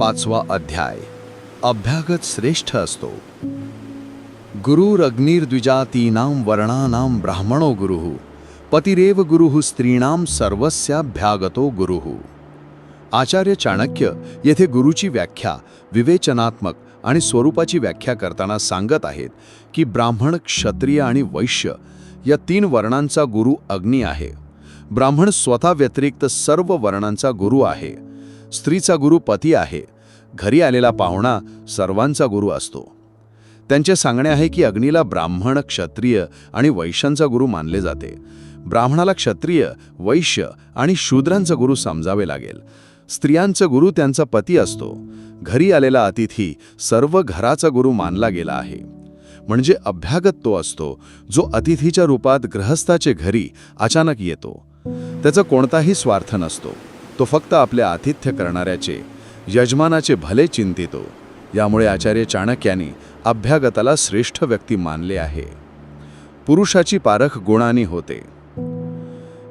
पाचवा अध्याय. अभ्यागत श्रेष्ठ असतो. गुरुरग्निर्द्विजातीनां वर्णानां ब्राह्मणो गुरुः पतिरेव गुरुः स्त्रीणां सर्वस्याभ्यागतो गुरुः. आचार्य चाणक्य येथे गुरुची व्याख्या विवेचनात्मक आणि स्वरूपाची व्याख्या करताना सांगत आहेत की ब्राह्मण क्षत्रिय आणि वैश्य या तीन वर्णांचा गुरु अग्नी आहे. ब्राह्मण स्वतः व्यतिरिक्त सर्व वर्णांचा गुरु आहे. स्त्रीचा गुरु पती आहे. घरी आलेला पाहुणा सर्वांचा गुरु असतो. त्यांचे सांगणे आहे की अग्नीला ब्राह्मण क्षत्रिय आणि वैश्यांचा गुरु मानले जाते. ब्राह्मणाला क्षत्रिय वैश्य आणि शूद्रांचा गुरु समजावे लागेल. स्त्रियांचा गुरु त्यांचा पती असतो. घरी आलेला अतिथी सर्व घराचा गुरु मानला गेला आहे. म्हणजे अभ्यागत तो असतो जो अतिथीच्या रूपात ग्रहस्थाचे घरी अचानक येतो. त्याचा कोणताही स्वार्थ नसतो. तो फक्त आपले आतिथ्य करणाऱ्याचे यजमानाचे भले चिंतितो. यामुळे आचार्य चाणक्याने अभ्यागताला श्रेष्ठ व्यक्ती मानले आहे. पुरुषाची पारख गुणानी होते.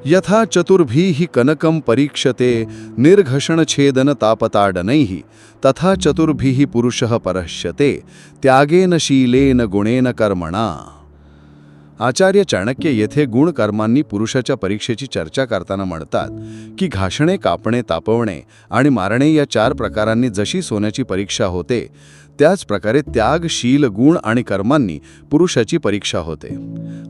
यथा चतुर्भीः कनकं परीक्षते निर्घषणछेदन तापताडनैः तथा चतुर्भीः पुरुषः परश्यते त्यागेन शीलेन गुणेन कर्मणा। आचार्य चाणक्य येथे गुण कर्मांनी पुरुषाच्या परीक्षेची चर्चा करताना म्हणतात की घासणे कापणे तापवणे आणि मारणे या चार प्रकारांनी जशी सोन्याची परीक्षा होते त्याच प्रकारे त्याग शील गुण आणि कर्मांनी पुरुषाची परीक्षा होते.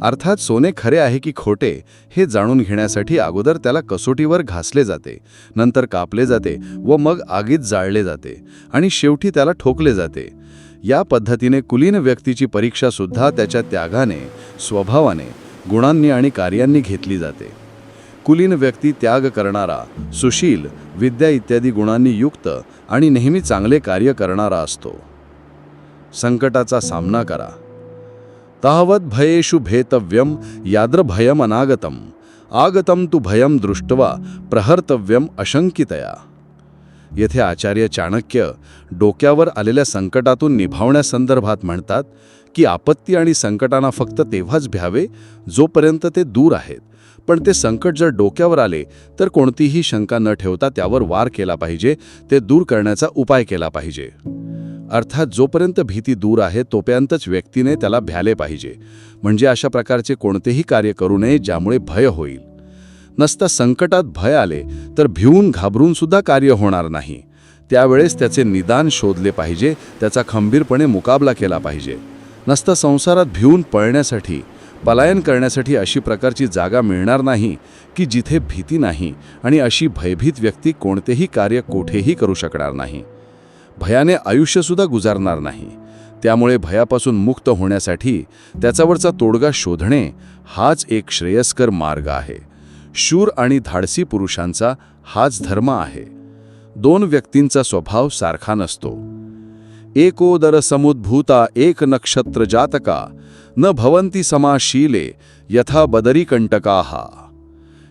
अर्थात सोने खरे आहे की खोटे हे जाणून घेण्यासाठी अगोदर त्याला कसोटीवर घासले जाते नंतर कापले जाते व मग आगीत जाळले जाते आणि शेवटी त्याला ठोकले जाते. या पद्धतीने कुलीन व्यक्तीची परीक्षा सुद्धा त्याच्या त्यागाने स्वभावाने गुणांनी आणि कार्यांनी घेतली जाते. कुलीन व्यक्ती त्याग करणारा सुशील विद्या इत्यादी गुणांनी युक्त आणि नेहमी चांगले कार्य करणारा असतो. संकटाचा सामना करा. तावत भयेषु भेतव्यम याद्र भयम अनागतम आगतम तु भयम दृष्ट्वा प्रहर्तव्यम अशंकितया येथे आचार्य चाणक्य डोक्यावर आलेल्या संकटातून निभावण्यासंदर्भात म्हणतात की आपत्ती आणि संकटांना फक्त तेव्हाच भ्यावे जोपर्यंत ते दूर आहेत. पण ते संकट जर डोक्यावर आले तर कोणतीही शंका न ठेवता त्यावर वार केला पाहिजे ते दूर करण्याचा उपाय केला पाहिजे. अर्थात जोपर्यंत भीती दूर आहे तोपर्यंतच व्यक्तीने त्याला भ्याले पाहिजे. म्हणजे अशा प्रकारचे कोणतेही कार्य करू नये ज्यामुळे भय होईल. नसता संकटात भय आले तर भिवून घाबरून सुद्धा कार्य होणार नाही. त्यावेळेस त्याचे निदान शोधले पाहिजे त्याचा खंबीरपणे मुकाबला केला पाहिजे. नसता संसारात भिवून पळण्यासाठी पलायन करण्यासाठी अशी प्रकारची जागा मिळणार नाही की जिथे भीती नाही आणि अशी भयभीत व्यक्ती कोणतेही कार्य कोठेही करू शकणार नाही. भयाने आयुष्यसुद्धा गुजारणार नाही. त्यामुळे भयापासून मुक्त होण्यासाठी त्याच्यावरचा तोडगा शोधणे हाच एक श्रेयस्कर मार्ग आहे. शूर आणि धाडसी पुरुषांचा हाच धर्म आहे. दोन व्यक्तींचा स्वभाव सारखा नसतो. एकोदर समुद्भूता एक नक्षत्र जातका न भवंती समाशीले यथा बदरी कंटकाहा.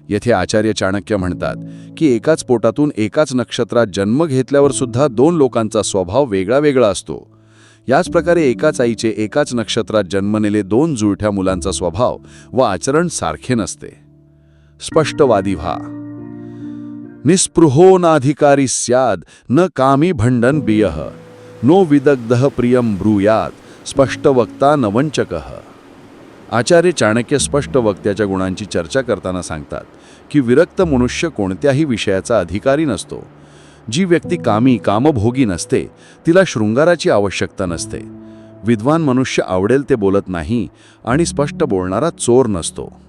येथे आचार्य चाणक्य म्हणतात की एकाच पोटातून एकाच नक्षत्रात जन्म घेतल्यावर सुद्धा दोन लोकांचा स्वभाव वेगळा वेगळा असतो. याच प्रकारे एकाच आईचे एकाच नक्षत्रात जन्मलेले दोन जुळठ्या मुलांचा स्वभाव व आचरण सारखे नसते. स्पष्टवादी व्हा. निस्पृहो नाधिकारी स्याद न कामी भंडन बियः नो विदग्ध प्रियम ब्रूयात स्पष्टवक्ता नवंचक आचार्य चाणक्य स्पष्ट वक्त्याच्या गुणांची चर्चा करताना सांगतात की विरक्त मनुष्य कोणत्याही विषयाचा अधिकारी नसतो. जी व्यक्ती कामी कामभोगी नसते तिला शृंगाराची आवश्यकता नसते. विद्वान मनुष्य आवडेल ते बोलत नाही आणि स्पष्ट बोलणारा चोर नसतो.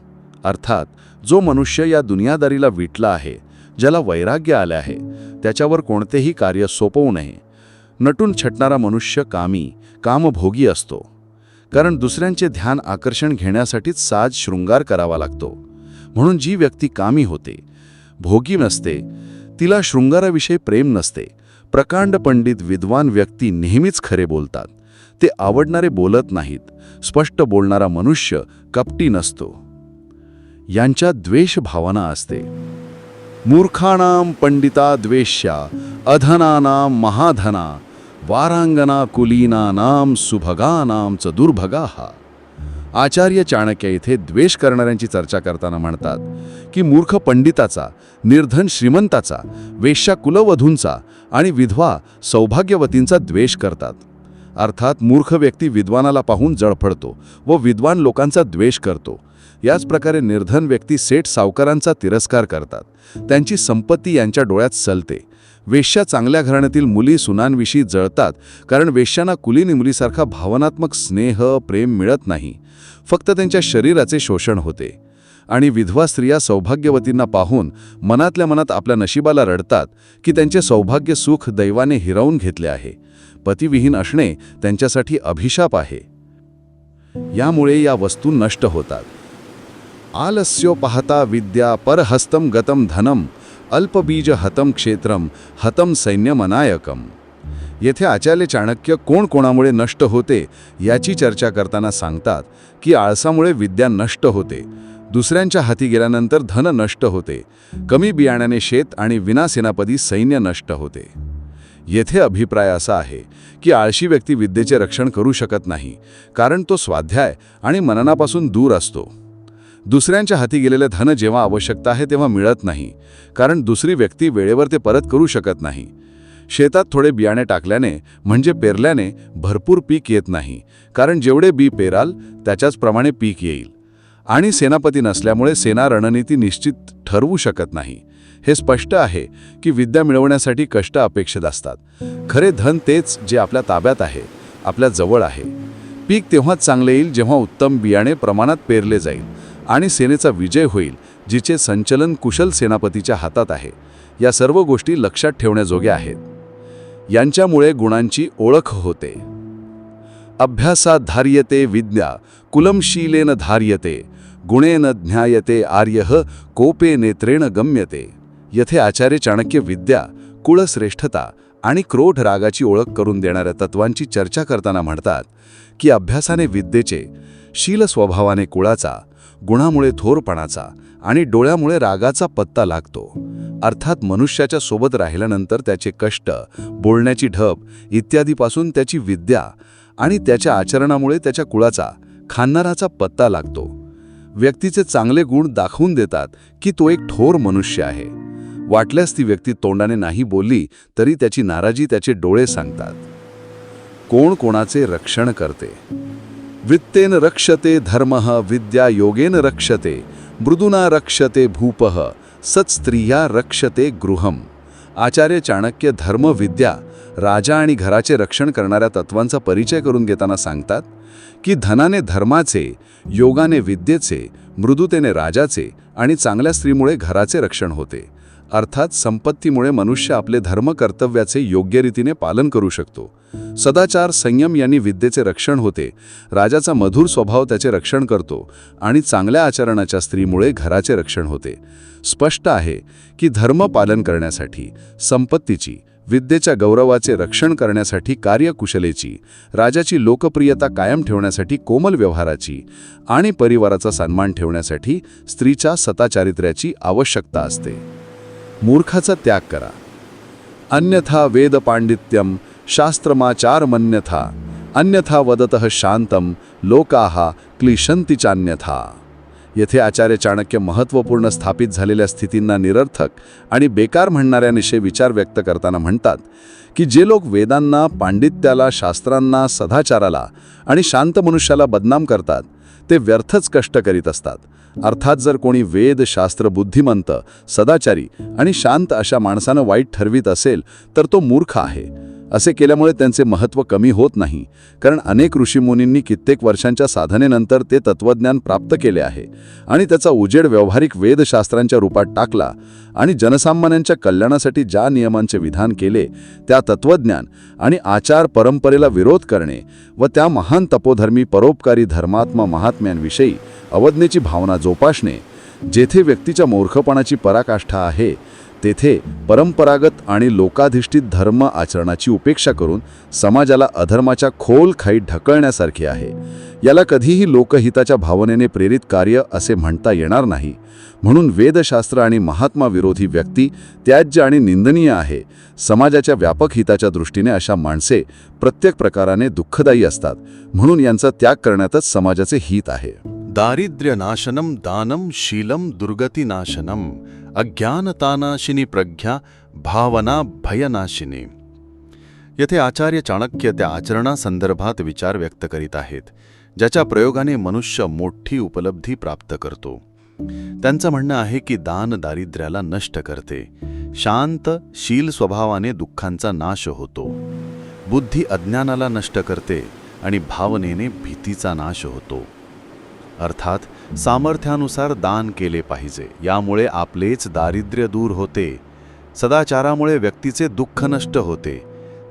अर्थात जो मनुष्य या दुनियादारीला विटला आहे ज्याला वैराग्य आले आहे त्याच्यावर कोणतेही कार्य सोपवू नये. नटून छटणारा मनुष्य कामी कामभोगी असतो. कारण दुसऱ्यांचे ध्यान आकर्षण घेण्यासाठीच साज शृंगार करावा लागतो. म्हणून जी व्यक्ती कामी होते भोगी नसते तिला शृंगाराविषयी प्रेम नसते. प्रकांड पंडित विद्वान व्यक्ती नेहमीच खरे बोलतात. ते आवडणारे बोलत नाहीत. स्पष्ट बोलणारा मनुष्य कपटी नसतो. यांच्या द्वेष भावना असते. मूर्खाणाम पंडिता द्वेष्या अधनानां महाधना वारांगना कुलीनानाम सुभगानाम च हा आचार्य चाणक्य येथे द्वेष करणाऱ्यांची चर्चा करताना म्हणतात की मूर्ख पंडिताचा निर्धन श्रीमंताचा वेश्या कुलवधूंचा आणि विधवा सौभाग्यवतींचा द्वेष करतात. अर्थात मूर्ख व्यक्ती विद्वानाला पाहून जळफडतो व विद्वान लोकांचा द्वेष करतो. याच प्रकारे निर्धन व्यक्ती सेठ सावकारांचा तिरस्कार करतात. त्यांची संपत्ती यांच्या डोळ्यात सलते. वेश्या चांगल्या घराण्यातील मुली सुनांविषयी जळतात कारण वेश्यांना कुलीनी मुलीसारखा भावनात्मक स्नेह प्रेम मिळत नाही. फक्त त्यांच्या शरीराचे शोषण होते. आणि विधवा स्त्रिया सौभाग्यवतींना पाहून मनातल्या मनात आपल्या नशिबाला रडतात की त्यांचे सौभाग्य सुख दैवाने हिरावून घेतले आहे. पतिविहीन असणे त्यांच्यासाठी अभिशाप आहे. यामुळे या वस्तू नष्ट होतात. आलस्यो पाहता विद्या परहस्तम गतम धनम अल्पबीज हतम क्षेत्रम हतम सैन्यमनायकम। येथे आचार्य चाणक्य कोण कोणामुळे नष्ट होते याची चर्चा करताना सांगतात की आळसामुळे विद्या नष्ट होते. दुसऱ्यांच्या हाती गेल्यानंतर धन नष्ट होते. कमी बियाण्याने शेत आणि विनासेनापदी सैन्य नष्ट होते. येथे अभिप्राय असा आहे की आळशी व्यक्ती विद्येचे रक्षण करू शकत नाही कारण तो स्वाध्याय आणि मननापासून दूर असतो. दुसऱ्यांच्या हाती गेलेलं धन जेव्हा आवश्यकता आहे तेव्हा मिळत नाही कारण दुसरी व्यक्ती वेळेवर ते परत करू शकत नाही. शेतात थोडे बियाणे टाकल्याने म्हणजे पेरल्याने भरपूर पीक येत नाही कारण जेवढे बी पेराल त्याच्याचप्रमाणे पीक येईल. आणि सेनापती नसल्यामुळे सेना रणनीती निश्चित ठरवू शकत नाही. हे स्पष्ट आहे की विद्या मिळवण्यासाठी कष्ट अपेक्षित असतात. खरे धन तेच जे आपल्या ताब्यात आहे आपल्या जवळ आहे. पीक तेव्हाच चांगले येईल जेव्हा उत्तम बियाणे प्रमाणात पेरले जाईल. आणि सेनेचा विजय होईल जिचे संचलन कुशल सेनापतीच्या हातात आहे. या सर्व गोष्टी लक्षात ठेवण्याजोग्या आहेत. यांच्यामुळे गुणांची ओळख होते. अभ्यासात धार्यते विद्या कुलमशीलेन धार्यते गुणेन ज्ञायते आर्य कोपे नेत्रेण गम्यते. येथे आचार्य चाणक्य विद्या कुळश्रेष्ठता आणि क्रोध रागाची ओळख करून देणाऱ्या तत्वांची चर्चा करताना म्हणतात की अभ्यासाने विद्येचे शील स्वभावाने कुळाचा गुणामुळे थोरपणाचा आणि डोळ्यामुळे रागाचा पत्ता लागतो. अर्थात मनुष्याच्या सोबत राहिल्यानंतर त्याचे कष्ट बोलण्याची ढब इत्यादीपासून त्याची विद्या आणि त्याच्या आचरणामुळे त्याच्या कुळाचा खान्नाराचा पत्ता लागतो. व्यक्तीचे चांगले गुण दाखवून देतात की तो एक ठोर मनुष्य आहे. वाटल्यास ती व्यक्ती तोंडाने नाही बोलली तरी त्याची नाराजी त्याचे डोळे सांगतात. कोण कोणाचे रक्षण करते? वित्तेन रक्षते धर्म विद्या योगेन रक्षते मृदुना रक्षते भूप सत्स्त्रिया रक्षते गृहम. आचार्य चाणक्य धर्म विद्या राजा आणि घराचे रक्षण करणाऱ्या तत्वांचा परिचय करून घेताना सांगतात की धनाने धर्माचे योगाने विद्येचे मृदुतेने राजाचे आणि चांगल्या स्त्रीमुळे घराचे रक्षण होते. अर्थात संपत्तीमुळे मनुष्य आपले धर्म कर्तव्याचे योग्य रीतीने पालन करू शकतो. सदाचार संयम यांनी विद्येचे रक्षण होते. राजाचा मधुर स्वभाव त्याचे रक्षण करतो आणि चांगल्या आचरणाच्या स्त्रीमुळे घराचे रक्षण होते. स्पष्ट आहे की धर्म पालन करण्यासाठी संपत्तीची विद्येच्या गौरवाचे रक्षण करण्यासाठी कार्यकुशलेची राजाची लोकप्रियता कायम ठेवण्यासाठी कोमल व्यवहाराची आणि परिवाराचा सन्मान ठेवण्यासाठी स्त्रीच्या सताचारित्र्याची आवश्यकता असते. मूर्खाचा त्याग करा. अन्यथा वेद पांडित्यम शास्त्रमाचारमन्यथा अन्यथा वदत शांतम लोकाहा क्लिशंती चान्यथा. येथे आचार्य चाणक्य महत्त्वपूर्ण स्थापित झालेल्या स्थितींना निरर्थक आणि बेकार म्हणणाऱ्यांविषयी विचार व्यक्त करताना म्हणतात की जे लोक वेदांना पांडित्याला शास्त्रांना सदाचाराला आणि शांत मनुष्याला बदनाम करतात ते व्यर्थच कष्ट करीत असतात. अर्थात जर कोणी वेद शास्त्र बुद्धिमंत सदाचारी आणि शांत अशा माणसानं वाईट ठरवीत असेल तर तो मूर्ख आहे. असे केल्यामुळे त्यांचे महत्त्व कमी होत नाही. कारण अनेक ऋषीमुनींनी कित्येक वर्षांच्या साधनेनंतर ते तत्त्वज्ञान प्राप्त केले आहे आणि त्याचा उजेड व्यावहारिक वेदशास्त्रांच्या रूपात टाकला आणि जनसामान्यांच्या कल्याणासाठी ज्या नियमांचे विधान केले त्या तत्त्वज्ञान आणि आचार परंपरेला विरोध करणे व त्या महान तपोधर्मी परोपकारी धर्मात्मा महात्म्यांविषयी अवज्ञेची भावना जोपासणे जेथे व्यक्तीच्या मूर्खपणाची पराकाष्ठा आहे तेथे परंपरागत आणि लोकाधिष्ठित धर्म आचरणाची उपेक्षा करून समाजाला अधर्माच्या खोल खाईत ढकलण्यासारखे आहे. याला कधीही लोकहिताच्या भावनेने प्रेरित कार्य असे म्हणता येणार नाही. म्हणून वेदशास्त्र आणि महात्मा विरोधी व्यक्ती त्याज्य आणि निंदनीय आहे. समाजाच्या व्यापक हिताच्या दृष्टीने अशा माणसे प्रत्येक प्रकाराने दुःखदायी असतात. म्हणून यांचा त्याग करण्यातच समाजाचे हित आहे. दारिद्र्यनाशनं दानं शीलं दुर्गतीनाशनम अज्ञानतानाशिनी प्रज्ञा भावना भयनाशिनी येथे आचार्य चाणक्य त्या आचरणासंदर्भात विचार व्यक्त करीत आहेत ज्याच्या प्रयोगाने मनुष्य मोठी उपलब्धी प्राप्त करतो त्यांचं म्हणणं आहे की दान दारिद्र्याला नष्ट करते शांत शील स्वभावाने दुःखांचा नाश होतो बुद्धी अज्ञानाला नष्ट करते आणि भावनेने भीतीचा नाश होतो अर्थात सामर्थ्यानुसार दान केले पाहिजे. यामुळे आपलेच दारिद्र्य दूर होते. सदाचारामुळे व्यक्तीचे दुःख नष्ट होते.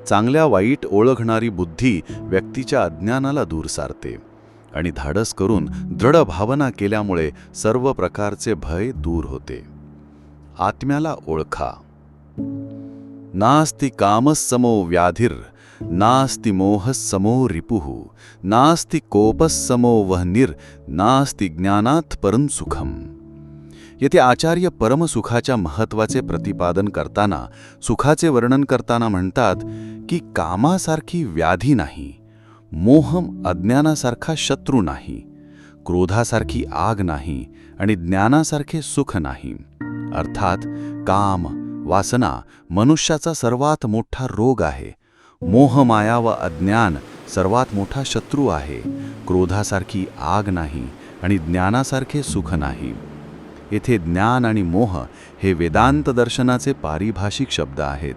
चांगल्या वाईट ओळखणारी बुद्धी व्यक्तीच्या अज्ञानाला दूर सारते. आणि धाडस करून दृढ भावना केल्यामुळे सर्व प्रकारचे भय दूर होते. आत्म्याला ओळखा. नास्ति कामसमो व्याधिर। नास्ति मोहस्समो रिपुः। नास्ति कोपस्समो वह्निर। नास्ति ज्ञानात परम सुखम। येथे आचार्य परमसुखाच्या महत्त्वाचे प्रतिपादन करताना सुखाचे वर्णन करताना म्हणतात की कामासारखी व्याधी नाही मोहम अज्ञानासारखा शत्रू नाही क्रोधासारखी आग नाही आणि ज्ञानासारखे सुख नाही. अर्थात काम वासना मनुष्याचा सर्वात मोठा रोग आहे. मोहमाया व अज्ञान सर्वात मोठा शत्रू आहे. क्रोधासारखी आग नाही आणि ज्ञानासारखे सुख नाही. येथे ज्ञान आणि मोह हे वेदांत दर्शनाचे पारिभाषिक शब्द आहेत.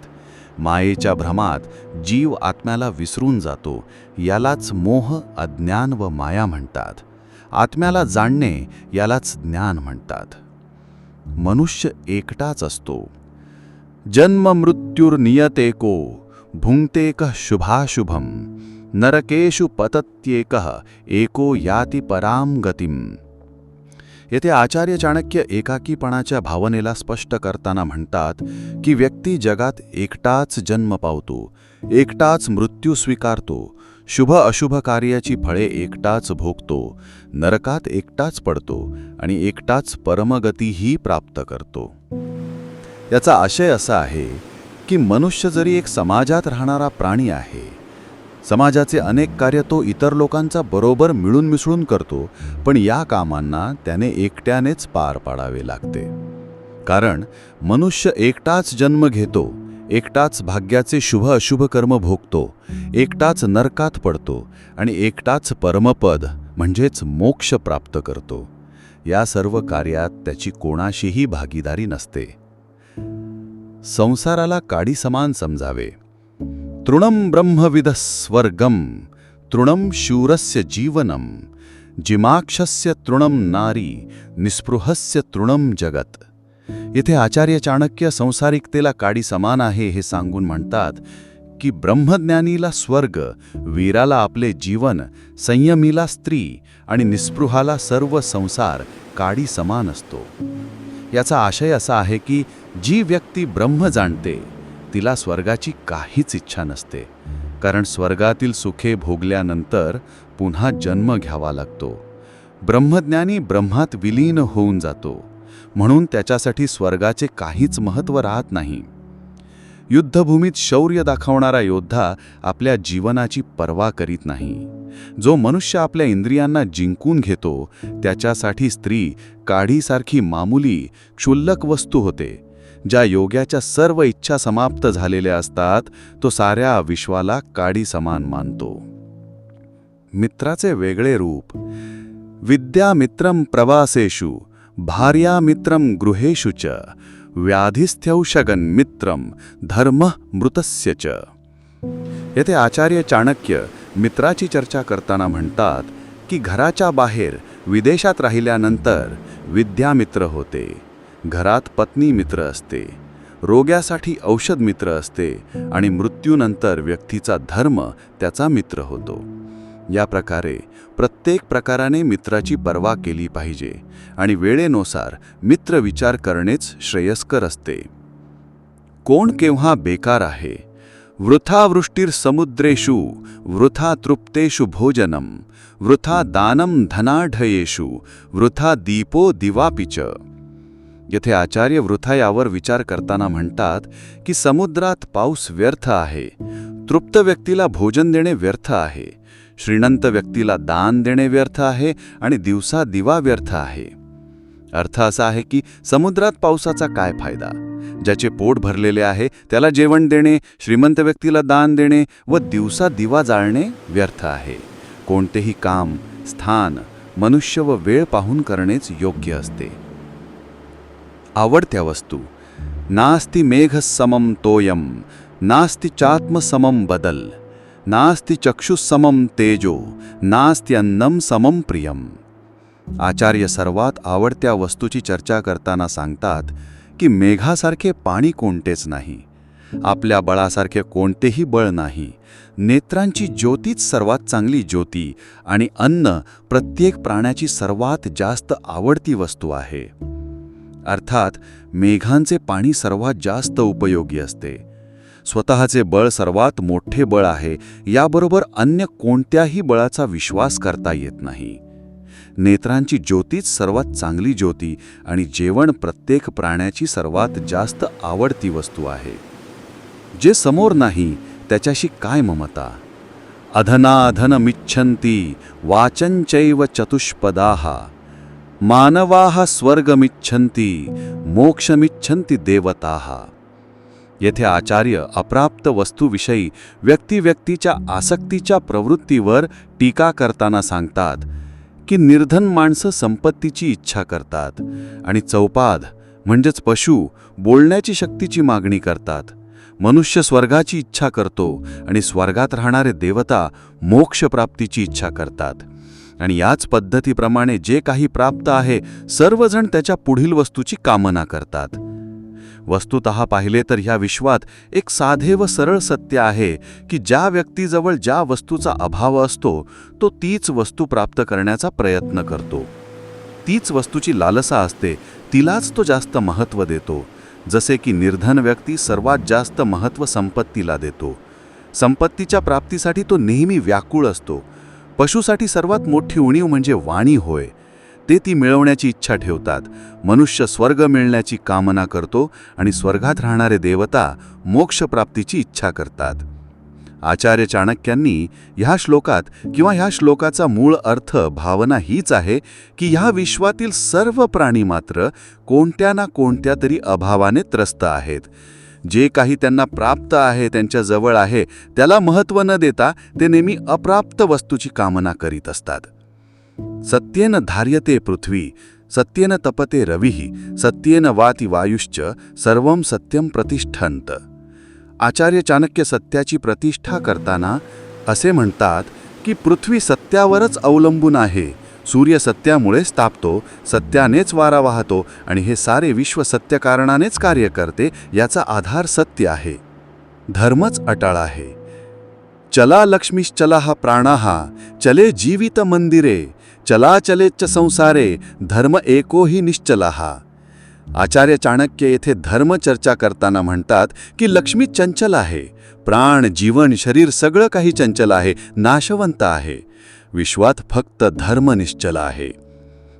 मायेच्या भ्रमात जीव आत्म्याला विसरून जातो यालाच मोह अज्ञान व माया म्हणतात. आत्म्याला जाणणे यालाच ज्ञान म्हणतात. मनुष्य एकटाच असतो. जन्म मृत्युर्नियतेको भुंक्तेक शुभाशुभं नरकेषु पतत्येकः एको याति पराम गतिम। येथे आचार्य चाणक्य एकाकीपणाच्या भावनेला स्पष्ट करताना म्हणतात की व्यक्ती जगात एकटाच जन्म पावतो एकटाच मृत्यू स्वीकारतो शुभ अशुभ कार्याची फळे एकटाच भोगतो नरकात एकटाच पडतो आणि एकटाच परमगतीही प्राप्त करतो। याचा आशय असा आहे की मनुष्य जरी एक समाजात राहणारा प्राणी आहे समाजाचे अनेक कार्य तो इतर लोकांचा बरोबर मिळून मिसळून करतो पण या कामांना त्याने एकट्यानेच पार पाडावे लागते. कारण मनुष्य एकटाच जन्म घेतो एकटाच भाग्याचे शुभ अशुभ कर्म भोगतो एकटाच नरकात पडतो आणि एकटाच परमपद म्हणजेच मोक्ष प्राप्त करतो. या सर्व कार्यात त्याची कोणाशीही भागीदारी नसते. संसाराला काडी समान समजावे. तृणं ब्रह्मविद स्वर्गम तृणं शूरस्य जीवनम जिमाक्षस्य तृणं नारी निस्पृहस्य तृणं जगत. येथे आचार्य चाणक्य संसारिकतेला काडी समान आहे हे सांगून म्हणतात की ब्रह्मज्ञानीला स्वर्ग वीराला आपले जीवन संयमीला स्त्री आणि निस्पृहाला सर्व संसार काडी समान असतो. याचा आशय असा आहे की जी व्यक्ती ब्रह्म जाणते तिला स्वर्गाची काहीच इच्छा नसते. कारण स्वर्गातील सुखे भोगल्यानंतर पुन्हा जन्म घ्यावा लागतो. ब्रह्मज्ञानी ब्रह्मात विलीन होऊन जातो. म्हणून त्याच्यासाठी स्वर्गाचे काहीच महत्त्व राहत नाही. युद्धभूमीत शौर्य दाखवणारा योद्धा आपल्या जीवनाची पर्वा करीत नाही. जो मनुष्य आपल्या इंद्रियांना जिंकून घेतो त्याच्यासाठी स्त्री काढीसारखी मामुली क्षुल्लक वस्तू होते. ज्या योग्याच्या सर्व इच्छा समाप्त झालेल्या असतात तो साऱ्या विश्वाला काडी समान मानतो. मित्राचे वेगळे रूप. विद्यामित्रं प्रवासेषु भार्यामित्रं गृहेषु च व्याधिस्थ्यौषगन मित्रम धर्म मृतस्य च. येथे आचार्य चाणक्य मित्राची चर्चा करताना म्हणतात की घराच्या बाहेर विदेशात राहिल्यानंतर विद्यामित्र होते. घरात पत्नी मित्र असते. रोग्यासाठी औषध मित्र असते आणि मृत्यूनंतर व्यक्तीचा धर्म त्याचा मित्र होतो. या प्रकारे प्रत्येक प्रकाराने मित्राची पर्वा केली पाहिजे आणि वेळेनुसार मित्र विचार करणेच श्रेयस्कर असते. कोण केव्हा बेकार आहे वृथा वृष्टीर वृथा तृप्तेषु भोजनं वृथा दानं धनाढयेषु वृथा दीपो दिवापिच येथे आचार्य वृथा यावर विचार करताना म्हणतात की समुद्रात पाऊस व्यर्थ आहे तृप्त व्यक्तीला भोजन देणे व्यर्थ आहे श्रीनंत व्यक्तीला दान देणे व्यर्थ आहे आणि दिवसा दिवा व्यर्थ आहे अर्थ असा आहे की समुद्रात पावसाचा काय फायदा? ज्याचे पोट भरलेले आहे त्याला जेवण देणे श्रीमंत व्यक्तीला दान देणे व दिवसा दिवा जाळणे व्यर्थ आहे. कोणतेही काम स्थान मनुष्य व वेळ पाहून करणेच योग्य असते. आवडत्या वस्तू. नास्ति मेघसमम तोयम नास्ति चात्मसमम बदल नास्ति चक्षुसमम तेजो नास्ति अन्नम समम प्रियम. आचार्य सर्वात आवडत्या वस्तूची चर्चा करताना सांगतात की मेघासारखे पाणी कोणतेच नाही. आपल्या बळासारखे कोणतेही बळ नाही. नेत्रांची ज्योतीच सर्वात चांगली ज्योती आणि अन्न प्रत्येक प्राण्याची सर्वात जास्त आवडती वस्तू आहे. अर्थात मेघांचे पाणी सर्वात जास्त उपयोगी असते. स्वतःचे बळ सर्वात मोठे बळ आहे याबरोबर अन्य कोणत्याही बळाचा विश्वास करता येत नाही. नेत्रांची ज्योतीच सर्वात चांगली ज्योती आणि जेवण प्रत्येक प्राण्याची सर्वात जास्त आवडती वस्तू आहे. जे समोर नाही त्याच्याशी काय ममता? अधनाधनमिच्छन्ति वाचंचैव चतुष्पदाः। मानवाः स्वर्गमिच्छन्ति मोक्षमिच्छन्ति देवताः। येथे आचार्य अप्राप्त वस्तूविषयी व्यक्तिव्यक्तीच्या आसक्तीच्या प्रवृत्तीवर टीका करताना सांगतात की निर्धन माणसं संपत्तीची इच्छा करतात आणि चौपाद म्हणजेच पशु बोलण्याची शक्तीची मागणी करतात. मनुष्य स्वर्गाची इच्छा करतो आणि स्वर्गात राहणारे देवता मोक्षप्राप्तीची इच्छा करतात. आणि याच पद्धतीप्रमाणे जे काही प्राप्त आहे सर्वजण त्याच्या पुढील वस्तूची कामना करतात. वस्तुत पाहिले तर ह्या विश्वात एक साधे व सरळ सत्य आहे की ज्या व्यक्तीजवळ ज्या वस्तूचा अभाव असतो तो तीच वस्तू प्राप्त करण्याचा प्रयत्न करतो. तीच वस्तूची लालसा असते तिलाच तो जास्त महत्त्व देतो. जसे की निर्धन व्यक्ती सर्वात जास्त महत्त्व संपत्तीला देतो. संपत्तीच्या प्राप्तीसाठी तो नेहमी व्याकुळ असतो. पशुसाठी सर्वात मोठी उणीव म्हणजे वाणी होय. ते ती मिळवण्याची इच्छा ठेवतात. मनुष्य स्वर्ग मिळण्याची कामना करतो आणि स्वर्गात राहणारे देवता मोक्षप्राप्तीची इच्छा करतात. आचार्य चाणक्यांनी ह्या श्लोकात किंवा ह्या श्लोकाचा मूळ अर्थ भावना हीच आहे की ह्या विश्वातील सर्व प्राणी मात्र कोणत्या ना कोणत्या तरी अभावाने त्रस्त आहेत. जे काही त्यांना प्राप्त आहे त्यांच्या जवळ आहे त्याला महत्त्व न देता ते नेहमी अप्राप्त वस्तूची कामना करीत असतात. सत्येन धार्यते पृथ्वी सत्येन तपते रविः सत्येन वाति वायुश्च सर्वं सत्यम प्रतिष्ठंत आचार्य चाणक्य सत्याची प्रतिष्ठा करताना असे म्हणतात की पृथ्वी सत्यावरच अवलंबून आहे सूर्य सत्यामुळेच तापतो सत्यानेच वारा वाहतो आणि हे सारे विश्व सत्यकारणानेच कार्य करते याचा आधार सत्य आहे. धर्मच अटाळ आहे. चला लक्ष्मीश्चला हा चले जीवित मंदिरे चलाचलेच संसारे धर्म एको ही निश्चला हा आचार्य चाणक्य येथे धर्म चर्चा करताना म्हणतात की लक्ष्मी चंचल आहे. प्राण जीवन शरीर सगळं काही चंचल आहे नाशवंत आहे. विश्वात फक्त धर्म निश्चल आहे.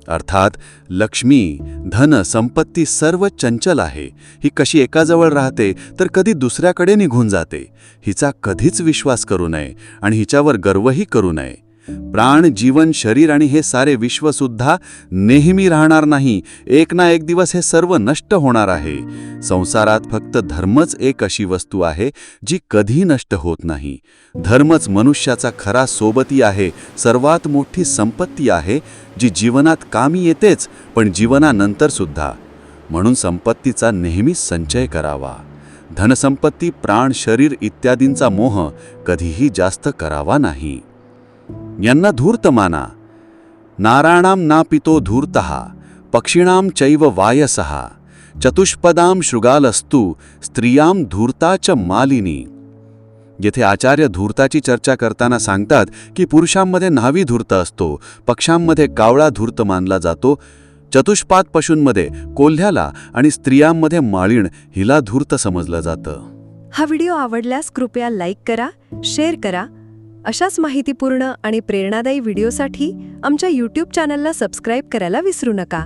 अर्थात लक्ष्मी धन संपत्ती सर्व चंचल आहे. ही कशी एकाजवळ राहते तर कधी दुसऱ्याकडे निघून जाते. हिचा कधीच विश्वास करू नये आणि हिच्यावर गर्वही करू नये. प्राण जीवन शरीर आणि हे सारे विश्वसुद्धा नेहमी राहणार नाही. एक ना एक दिवस हे सर्व नष्ट होणार आहे. संसारात फक्त धर्मच एक अशी वस्तू आहे जी कधी नष्ट होत नाही. धर्मच मनुष्याचा खरा सोबती आहे सर्वात मोठी संपत्ती आहे जी जीवनात कामी येतेच पण जीवनानंतर सुद्धा. म्हणून संपत्तीचा नेहमीच संचय करावा. धनसंपत्ती प्राण शरीर इत्यादींचा मोह कधीही जास्त करावा नाही. यांना धूर्त माना नाराणाम ना पितो धूर्तः पक्षिणाम चैव वायसः। चतुष्पदाम शृगालस्तु स्त्रियाम च मालिनी। येथे आचार्य धूर्ताची चर्चा करताना सांगतात की पुरुषांमध्ये न्हावी धूर्त असतो पक्षांमध्ये कावळा धूर्त मानला जातो चतुष्पाद पशूंमध्ये कोल्ह्याला आणि स्त्रियांमध्ये माळीण हिला धूर्त समजलं जातं. हा व्हिडिओ आवडल्यास कृपया लाईक करा शेअर करा अशाच माहितीपूर्ण आणि प्रेरणादायी व्हिडिओसाठी आमच्या यूट्यूब चॅनलला सबस्क्राईब करायला विसरू नका.